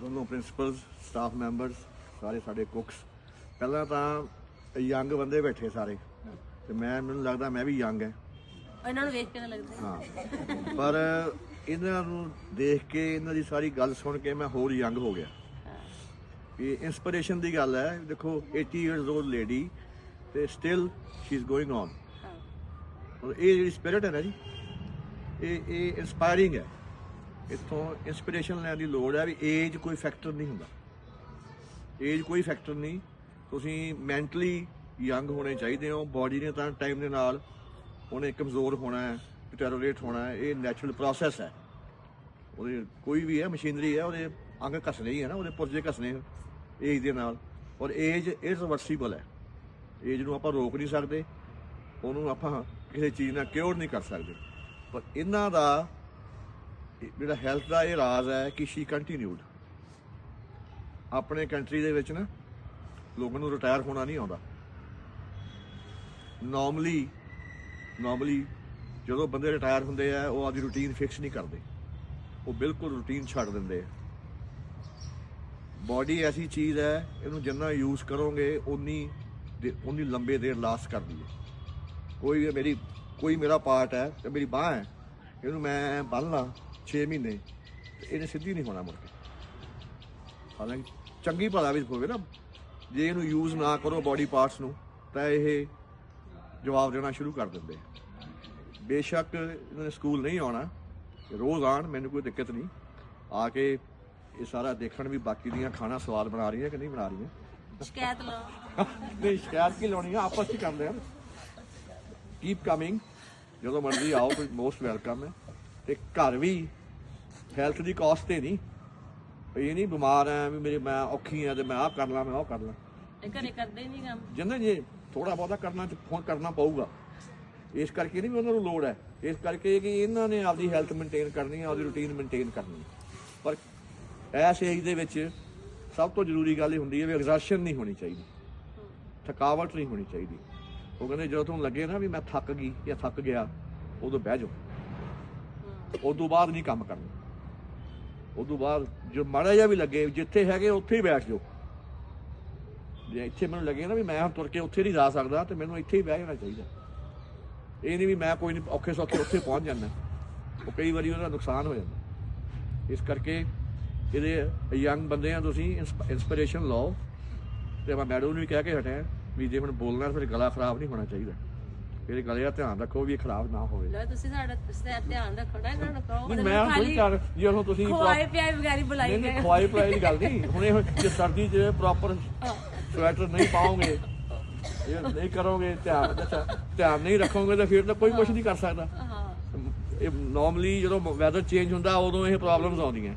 ਦੋਨੋਂ principals staff members ਸਾਰੇ ਸਾਡੇ ਕੁਕਸ ਪਹਿਲਾਂ ਤਾਂ ਯੰਗ ਬੰਦੇ ਬੈਠੇ ਸਾਰੇ। ਤੇ ਮੈਂ ਮੈਨੂੰ ਲੱਗਦਾ ਮੈਂ ਵੀ ਯੰਗ ਹੈ। ਇਹਨਾਂ ਨੂੰ ਵੇਖ ਕੇ ਤਾਂ ਲੱਗਦਾ ਹਾਂ। ਪਰ ਇਹਨਾਂ ਨੂੰ ਦੇਖ ਕੇ ਇਹਨਾਂ ਦੀ ਸਾਰੀ ਗੱਲ ਸੁਣ ਕੇ ਮੈਂ ਹੋਰ ਯੰਗ ਹੋ ਗਿਆ। ਇਹ ਇਨਸਪੀਰੇਸ਼ਨ ਦੀ ਗੱਲ ਹੈ। ਦੇਖੋ 80 ਇਅਰਸ 올ਡ ਲੇਡੀ ਤੇ still she is going on ਇਹ ਜਿਹੜੀ ਸਪਿਰਿਟ ਹੈ ਨਾ ਜੀ ਇਹ ਇਹ ਇਨਸਪਾਇਰਿੰਗ ਹੈ। ਇੱਥੋਂ ਇਨਸਪੀਰੇਸ਼ਨ ਲੈਣ ਦੀ ਲੋੜ ਹੈ ਵੀ ਏਜ ਕੋਈ ਫੈਕਟਰ ਨਹੀਂ ਹੁੰਦਾ। ਏਜ ਕੋਈ ਫੈਕਟਰ ਨਹੀਂ। ਤੁਸੀਂ ਮੈਂਟਲੀ ਯੰਗ ਹੋਣੇ ਚਾਹੀਦੇ ਹੋ। ਬਾਡੀ ਨੇ ਤਾਂ ਟਾਈਮ ਦੇ ਨਾਲ ਉਹਨੇ ਕਮਜ਼ੋਰ ਹੋਣਾ ਹੈ ਡਿਟੈਰੋਰੇਟ ਹੋਣਾ ਹੈ। ਇਹ ਨੈਚੁਰਲ ਪ੍ਰੋਸੈਸ ਹੈ। ਉਹਦੇ ਕੋਈ ਵੀ ਹੈ ਮਸ਼ੀਨਰੀ ਹੈ, ਉਹਦੇ ਅੰਗ ਘਸਣੇ ਹੀ ਹੈ ਨਾ, ਉਹਦੇ ਪੁਰਜੇ ਘਸਣੇ ਏਜ ਦੇ ਨਾਲ। ਔਰ ਏਜ ਇਸ ਇਰਵਰਸੀਬਲ ਹੈ। ਏਜ ਨੂੰ ਆਪਾਂ ਰੋਕ ਨਹੀਂ ਸਕਦੇ। ਉਹਨੂੰ ਆਪਾਂ ਕਿਸੇ ਚੀਜ਼ ਨਾਲ ਕਿਉਰ ਨਹੀਂ ਕਰ ਸਕਦੇ। ਪਰ ਇਹਨਾਂ ਦਾ ਜਿਹੜਾ ਹੈਲਥ ਦਾ ਇਹ ਰਾਜ਼ ਹੈ ਕਿ ਸ਼ੀ ਕੰਟੀਨਿਊਡ ਆਪਣੇ ਕੰਟਰੀ ਦੇ ਵਿੱਚ ਨਾ ਲੋਕਾਂ ਨੂੰ ਰਿਟਾਇਰ ਹੋਣਾ ਨਹੀਂ ਆਉਂਦਾ। ਨਾਰਮਲੀ ਨਾਰਮਲੀ ਜਦੋਂ ਬੰਦੇ ਰਿਟਾਇਰ ਹੁੰਦੇ ਆ, ਉਹ ਆਪਦੀ ਰੁਟੀਨ ਫਿਕਸ ਨਹੀਂ ਕਰਦੇ। ਉਹ ਬਿਲਕੁਲ ਰੁਟੀਨ ਛੱਡ ਦਿੰਦੇ ਆ। ਬਾਡੀ ਐਸੀ ਚੀਜ਼ ਹੈ, ਇਹਨੂੰ ਜਿੰਨਾ ਯੂਜ਼ ਕਰੋਗੇ ਉਨੀ ਦੇ- ਉਨੀ ਲੰਬੇ ਦੇਰ ਲਾਸਟ ਕਰਦੀ ਹੈ। ਕੋਈ ਮੇਰੀ ਕੋਈ ਮੇਰਾ ਪਾਰਟ ਹੈ ਤੇ ਮੇਰੀ ਬਾਹ ਹੈ, ਇਹਨੂੰ ਮੈਂ ਬੰਨ ਲਾਂ 6 ਮਹੀਨੇ ਤੇ ਇਹਨੇ ਸਿੱਧੀ ਨਹੀਂ ਹੋਣਾ ਮੁੜ ਕੇ। ਹਾਲਾਂਕਿ ਚੰਗੀ ਭਲਾ ਵੀ ਹੋਵੇ ਨਾ ਜੇ ਇਹਨੂੰ ਯੂਜ਼ ਨਾ ਕਰੋ ਬਾਡੀ ਪਾਰਟਸ ਨੂੰ ਤਾਂ ਇਹ ਜਵਾਬ ਦੇਣਾ ਸ਼ੁਰੂ ਕਰ ਦਿੰਦੇ। ਬੇਸ਼ੱਕ ਇਹਨਾਂ ਨੇ ਸਕੂਲ ਨਹੀਂ ਆਉਣਾ ਰੋਜ਼ ਆਣ ਮੈਨੂੰ ਕੋਈ ਦਿੱਕਤ ਨਹੀਂ। ਆ ਕੇ ਇਹ ਸਾਰਾ ਦੇਖਣ ਵੀ ਬਾਕੀ ਦੀਆਂ ਖਾਣਾ ਸਵਾਦ ਬਣਾ ਰਹੀਆਂ ਕਿ ਨਹੀਂ ਬਣਾ ਰਹੀਆਂ। ਸ਼ਿਕਾਇਤ ਲਓ। ਨਹੀਂ ਸ਼ਿਕਾਇਤ ਕੀ ਲਾਉਣੀ ਆ? ਆਪਸ ਵਿੱਚ ਕਰਦੇ ਆ। ਕੀਪ ਕਮਿੰਗ ਜਦੋਂ ਮਰਜ਼ੀ ਆਓ ਤੁਸੀਂ ਮੋਸਟ ਵੈਲਕਮ ਹੈ। ਤੇ ਘਰ ਵੀ ਹੈਲਥ ਦੀ ਕਾਸਟ ਤੇ ਨਹੀਂ। ਇਹ ਨਹੀਂ ਬਿਮਾਰ ਆ ਵੀ ਮੇਰੇ ਮੈਂ ਔਖੀ ਆ ਤੇ ਮੈਂ ਆਹ ਕਰ ਲਾਂ ਮੈਂ ਉਹ ਕਰ ਲਾਂ। ਇਹ ਘਰੇ ਕਰਦੇ ਨਹੀਂ ਕੰਮ? ਜਿੰਨੇ ਜੇ ਥੋੜਾ ਬਹੁਤਾ ਕਰਨਾ ਤੇ ਹੁਣ ਕਰਨਾ ਪਊਗਾ। ਇਸ ਕਰਕੇ ਨਹੀਂ ਵੀ ਉਹਨਾਂ ਨੂੰ ਲੋੜ ਹੈ ਇਸ ਕਰਕੇ ਕਿ ਇਹਨਾਂ ਨੇ ਆਪਦੀ ਹੈਲਥ ਮੇਨਟੇਨ ਕਰਨੀ ਹੈ ਆਪਦੀ ਰੁਟੀਨ ਮੇਨਟੇਨ ਕਰਨੀ ਪਰ ਐਸ ਏਜ ਦੇ ਵਿੱਚ ਸਭ ਤੋਂ ਜ਼ਰੂਰੀ ਗੱਲ ਇਹ ਹੁੰਦੀ ਹੈ ਵੀ ਐਗਜ਼ਰਸ਼ਨ ਨਹੀਂ ਹੋਣੀ ਚਾਹੀਦੀ। ਥਕਾਵਟ ਨਹੀਂ ਹੋਣੀ ਚਾਹੀਦੀ। ਉਹ ਕਹਿੰਦੇ ਜਦੋਂ ਤੁਹਾਨੂੰ ਲੱਗੇ ਨਾ ਵੀ ਮੈਂ ਥੱਕ ਗਈ ਜਾਂ ਥੱਕ ਗਿਆ ਉਦੋਂ ਬਹਿ ਜਾਓ। ਉਦੋਂ ਬਾਅਦ ਨਹੀਂ ਕੰਮ ਕਰਨਾ। ਉਦੋਂ ਬਾਅਦ ਜੋ ਮਾੜਾ ਜਿਹਾ ਵੀ ਲੱਗੇ, ਜਿੱਥੇ ਹੈਗੇ ਉੱਥੇ ਹੀ ਬੈਠ ਜਾਓ। ਜੇ ਇੱਥੇ ਮੈਨੂੰ ਲੱਗੇ ਨਾ ਵੀ ਮੈਂ ਹੁਣ ਤੁਰ ਕੇ ਉੱਥੇ ਨਹੀਂ ਜਾ ਸਕਦਾ, ਤੇ ਮੈਨੂੰ ਇੱਥੇ ਹੀ ਬਹਿ ਜਾਣਾ ਚਾਹੀਦਾ। ਇਹ ਨਹੀਂ ਵੀ ਮੈਂ ਕੋਈ ਨਹੀਂ, ਔਖੇ ਸੌਖੇ ਉੱਥੇ ਪਹੁੰਚ ਜਾਂਦਾ। ਉਹ ਕਈ ਵਾਰੀ ਉਹਦਾ ਨੁਕਸਾਨ ਹੋ ਜਾਂਦਾ। ਇਸ ਕਰਕੇ ਇਹਦੇ ਯੰਗ ਬੰਦੇ ਆ ਤੁਸੀਂ ਇਨਸਪੀਰੇਸ਼ਨ ਲਓ। ਤੇ ਮੈਂ ਮੈਡਮ ਨੂੰ ਵੀ ਕਹਿ ਕੇ ਹਟਿਆ ਵੀ ਜੇ ਹੁਣ ਬੋਲਣਾ, ਫਿਰ ਗਲਾ ਖਰਾਬ ਨਹੀਂ ਹੋਣਾ ਚਾਹੀਦਾ। ਇਹਦੇ ਗਲੇ ਦਾ ਧਿਆਨ ਰੱਖੋ ਵੀ ਇਹ ਖਰਾਬ ਨਾ ਹੋਵੇ। ਲੋ ਤੁਸੀਂ ਸਾਡਾ ਸਿਰ ਧਿਆਨ ਰੱਖੋ ਨਾ ਇਹਨਾਂ ਨੂੰ ਕਹੋ ਨਹੀਂ ਮੈਂ ਕੋਈ ਕਰ ਜੇ ਹੁਣ ਤੁਸੀਂ ਖਵਾਏ ਪਿਆਏ ਬਗਾਰੀ ਬੁਲਾਈ ਨਹੀਂ ਗਏ ਨਹੀਂ ਖਵਾਈ ਪਲਾਈ ਦੀ ਗੱਲ ਨਹੀਂ। ਹੁਣ ਇਹ ਜੇ ਸਰਦੀ 'ਚ ਪ੍ਰੋਪਰ ਸਵੈਟਰ ਨਹੀਂ ਪਾਓਗੇ ਇਹ ਨਹੀਂ ਕਰੋਗੇ ਧਿਆਨ ਧਿਆਨ ਨਹੀਂ ਰੱਖੋਗੇ ਤਾਂ ਫਿਰ ਤਾਂ ਕੋਈ ਕੁਝ ਨਹੀਂ ਕਰ ਸਕਦਾ। ਇਹ ਨਾਰਮਲੀ ਜਦੋਂ ਵੈਦਰ ਚੇਂਜ ਹੁੰਦਾ ਉਦੋਂ ਇਹ ਪ੍ਰੋਬਲਮਸ ਆਉਂਦੀਆਂ।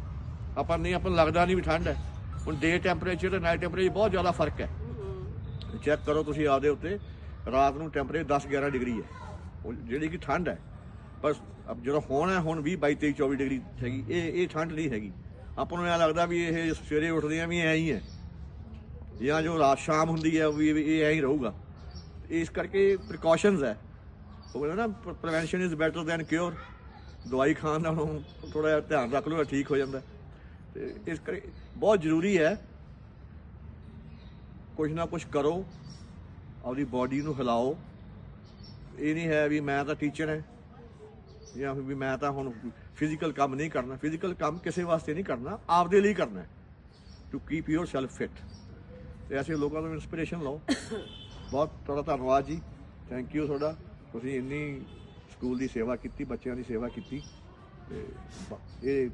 ਆਪਾਂ ਨਹੀਂ ਆਪਾਂ ਲੱਗਦਾ ਨਹੀਂ ਵੀ ਠੰਡ ਹੈ। ਹੁਣ ਡੇ ਟੈਂਪਰੇਚਰ ਤੇ ਨਾਈਟ ਟੈਂਪਰੇਚਰ ਬਹੁਤ ਜ਼ਿਆਦਾ ਫ਼ਰਕ ਹੈ। ਚੈੱਕ ਕਰੋ ਤੁਸੀਂ ਆਪਦੇ ਉੱਤੇ। ਰਾਤ ਨੂੰ ਟੈਂਪਰੇਚਰ 10 11 ਡਿਗਰੀ ਹੈ। ਉਹ ਜਿਹੜੀ ਕਿ ਠੰਡ ਹੈ ਪਰ ਅਬ ਜਦੋਂ ਹੋਣਾ ਹੁਣ 20 22 23 24 ਡਿਗਰੀ ਹੈਗੀ। ਇਹ ਇਹ ਠੰਡ ਨਹੀਂ ਹੈਗੀ। ਆਪਾਂ ਨੂੰ ਐਂ ਲੱਗਦਾ ਵੀ ਇਹ ਸਵੇਰੇ ਉੱਠਦੇ ਆ ਵੀ ਐਂ ਹੀ ਹੈ। ਜਾਂ ਜੋ ਰਾਤ ਸ਼ਾਮ ਹੁੰਦੀ ਹੈ ਵੀ ਵੀ ਇਹ ਐਂ ਹੀ ਰਹੂਗਾ। ਇਸ ਕਰਕੇ ਪ੍ਰੀਕਾਸ਼ਨਸ ਹੈ। ਉਹ ਕਹਿੰਦਾ ਨਾ prevention is better than cure ਦਵਾਈ ਖਾਣ ਨਾਲੋਂ ਥੋੜਾ ਜਿਹਾ ਧਿਆਨ ਰੱਖ ਲਓ ਠੀਕ ਹੋ ਜਾਂਦਾ। ਤੇ ਇਸ ਕਰਕੇ ਬਹੁਤ ਜ਼ਰੂਰੀ ਹੈ। ਕੁਝ ਨਾ ਕੁਝ ਕਰੋ। ਆਪਦੀ ਬਾਡੀ ਨੂੰ ਹਿਲਾਓ। ਇਹ ਨਹੀਂ ਹੈ ਵੀ ਮੈਂ ਤਾਂ ਟੀਚਰ ਹਾਂ ਜਾਂ ਫਿਰ ਵੀ ਮੈਂ ਤਾਂ ਹੁਣ ਫਿਜ਼ੀਕਲ ਕੰਮ ਨਹੀਂ ਕਰਨਾ। ਫਿਜ਼ੀਕਲ ਕੰਮ ਕਿਸੇ ਵਾਸਤੇ ਨਹੀਂ ਕਰਨਾ, ਆਪਦੇ ਲਈ ਕਰਨਾ to keep yourself fit ਤੇ ਐਸੇ ਲੋਕਾਂ ਨੂੰ ਇਨਸਪੀਰੇਸ਼ਨ ਲਓ। ਬਹੁਤ ਤੁਹਾਡਾ ਧੰਨਵਾਦ ਜੀ। ਥੈਂਕ ਯੂ ਤੁਹਾਡਾ। ਤੁਸੀਂ ਇੰਨੀ ਸਕੂਲ ਦੀ ਸੇਵਾ ਕੀਤੀ, ਬੱਚਿਆਂ ਦੀ ਸੇਵਾ ਕੀਤੀ। ਤੇ ਇਹ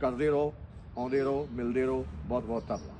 ਕਰਦੇ ਰਹੋ, ਆਉਂਦੇ ਰਹੋ, ਮਿਲਦੇ ਰਹੋ। ਬਹੁਤ ਬਹੁਤ ਧੰਨਵਾਦ।